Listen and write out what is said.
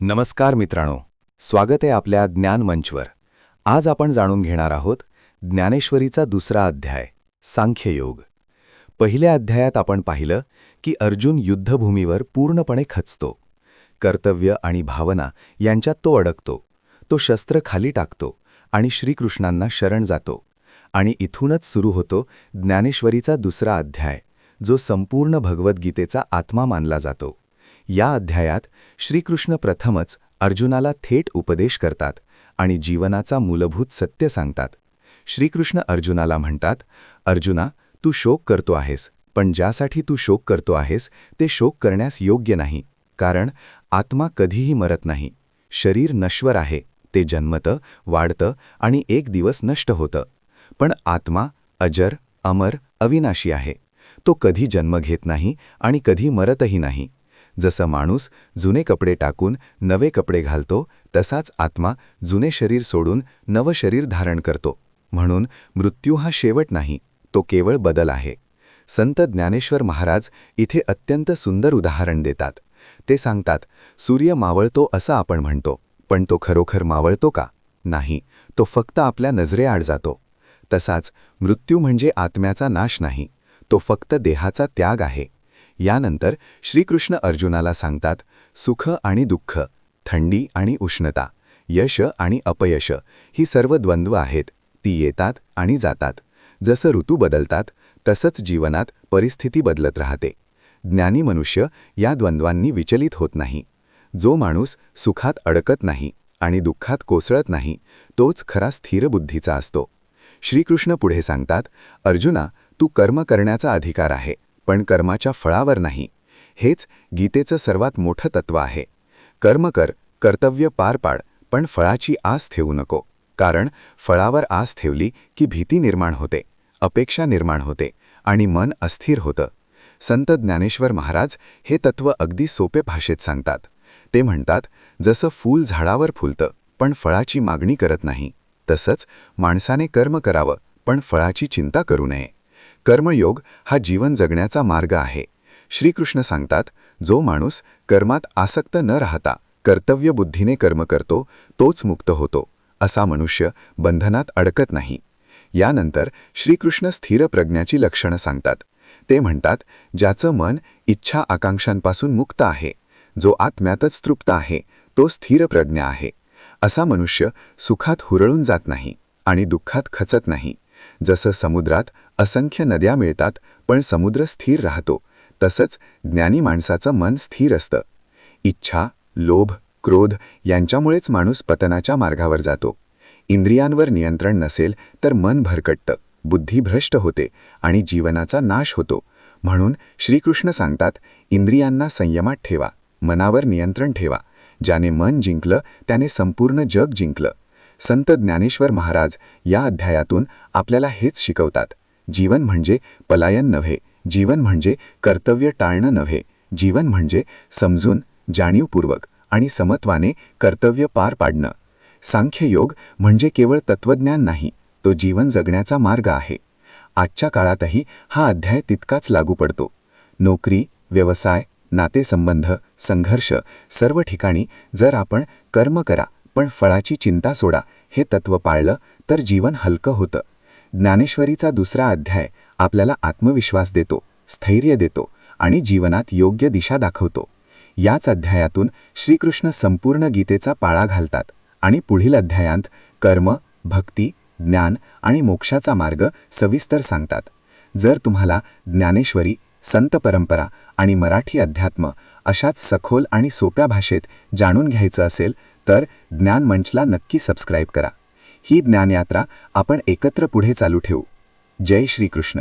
नमस्कार मित्रांनो स्वागत आहे आपल्या ज्ञान मंचवर. आज आपण जाणून घेणार आहोत ज्ञानेश्वरीचा दुसरा अध्याय सांख्ययोग. पहिल्या अध्यायात आपण पाहिलं की अर्जुन युद्धभूमीवर पूर्णपणे खचतो. कर्तव्य आणि भावना यांच्यात तो अडकतो तो शस्त्र खाली टाकतो आणि श्रीकृष्णांना शरण जातो. आणि इथूनच सुरू होतो ज्ञानेश्वरीचा दुसरा अध्याय जो संपूर्ण भगवद्गीतेचा आत्मा मानला जातो. या अध्यायात श्रीकृष्ण प्रथमच अर्जुनाला थेट उपदेश करतात आणि जीवनाचा मूलभूत सत्य सांगतात. श्रीकृष्ण अर्जुनाला म्हणतात अर्जुना तू शोक करतो आहेस पण ज्यासाठी तू शोक करतो आहेस ते शोक करण्यास योग्य नाही कारण आत्मा कधीही मरत नाही. शरीर नश्वर आहे ते जन्मतं वाढतं आणि एक दिवस नष्ट होतं. पण आत्मा अजर अमर अविनाशी आहे. तो कधी जन्म घेत नाही आणि कधी मरतही नाही. जसं माणूस जुने कपडे टाकून नवे कपडे घालतो तसाच आत्मा जुने शरीर सोडून नवं शरीर धारण करतो. म्हणून मृत्यू हा शेवट नाही तो केवळ बदल आहे. संत ज्ञानेश्वर महाराज इथे अत्यंत सुंदर उदाहरण देतात. ते सांगतात सूर्य मावळतो असं आपण म्हणतो पण तो खरोखर मावळतो का? नाही तो फक्त आपल्या नजरेआड जातो. तसाच मृत्यू म्हणजे आत्म्याचा नाश नाही तो फक्त देहाचा त्याग आहे. यानंतर श्रीकृष्ण अर्जुनाला सांगतात सुख आणि दुःख थंडी आणि उष्णता यश आणि अपयश ही सर्व द्वंद्व आहेत. ती येतात आणि जातात. जसं ऋतू बदलतात तसंच जीवनात परिस्थिती बदलत राहते. ज्ञानी मनुष्य या द्वंद्वांनी विचलित होत नाही. जो माणूस सुखात अडकत नाही आणि दुःखात कोसळत नाही तोच खरा स्थिर बुद्धीचा असतो. श्रीकृष्ण पुढे सांगतात अर्जुना तू कर्म करण्याचा अधिकार आहे. पण कर्माच्या फळावर नाही. हेच गीतेचं सर्वात मोठं तत्व आहे. कर्म कर कर्तव्य पार पाड पण फळाची आस ठेवू नको. कारण फळावर आस ठेवली की भीती निर्माण होते अपेक्षा निर्माण होते आणि मन अस्थिर होतं. संत ज्ञानेश्वर महाराज हे तत्व अगदी सोपे भाषेत सांगतात. ते म्हणतात जसं फूल झाडावर फुलतं पण फळाची मागणी करत नाही. तसंच माणसाने कर्म करावं पण फळाची चिंता करू नये. कर्मयोग हा जीवन जगण्याचा मार्ग आहे. श्रीकृष्ण सांगतात जो माणूस कर्मात आसक्त न राहता कर्तव्यबुद्धीने कर्म करतो तोच मुक्त होतो असा मनुष्य बंधनात अडकत नाही. यानंतर श्रीकृष्ण स्थिर प्रज्ञाची लक्षणं सांगतात. ते म्हणतात ज्याचं मन इच्छा आकांक्षांपासून मुक्त आहे जो आत्म्यातच तृप्त आहे तो स्थिर प्रज्ञा आहे. असा मनुष्य सुखात हुरळून जात नाही आणि दुःखात खचत नाही. जसं समुद्रात असंख्य नद्या मिळतात पण समुद्र स्थिर राहतो तसंच ज्ञानी माणसाचं मन स्थिर असतं. इच्छा लोभ क्रोध यांच्यामुळेच माणूस पतनाच्या मार्गावर जातो. इंद्रियांवर नियंत्रण नसेल तर मन भरकटतं बुद्धी भ्रष्ट होते आणि जीवनाचा नाश होतो. म्हणून श्रीकृष्ण सांगतात इंद्रियांना संयमात ठेवा मनावर नियंत्रण ठेवा. ज्याने मन जिंकलं त्याने संपूर्ण जग जिंकलं. संत ज्ञानेश्वर महाराज या अध्यायातून आपल्याला हेच शिकवतात. जीवन म्हणजे पलायन नव्हे जीवन म्हणजे कर्तव्य टाळणं नव्हे जीवन म्हणजे समजून जाणीवपूर्वक आणि समत्वाने कर्तव्य पार पाडणं. सांख्ययोग म्हणजे केवळ तत्त्वज्ञान नाही तो जीवन जगण्याचा मार्ग आहे. आजच्या काळातही हा अध्याय तितकाच लागू पडतो. नोकरी व्यवसाय नातेसंबंध संघर्ष सर्व ठिकाणी जर आपण कर्म करा पण फळाची चिंता सोडा हे तत्त्व पाळलं तर जीवन हलकं होतं. ज्ञानेश्वरीचा दुसरा अध्याय आपल्याला आत्मविश्वास देतो स्थैर्य देतो आणि जीवनात योग्य दिशा दाखवतो. याच अध्यायातून श्रीकृष्ण संपूर्ण गीतेचा पाळा घालतात आणि पुढील अध्यायांत कर्म भक्ती ज्ञान आणि मोक्षाचा मार्ग सविस्तर सांगतात. जर तुम्हाला ज्ञानेश्वरी संत परंपरा आणि मराठी अध्यात्म अशाच सखोल आणि सोप्या भाषेत जाणून घ्यायचं असेल तर ज्ञान मंचला नक्की सबस्क्राईब करा. ही ज्ञानयात्रा आपण एकत्र पुढे चालू ठेवू. जय श्रीकृष्ण.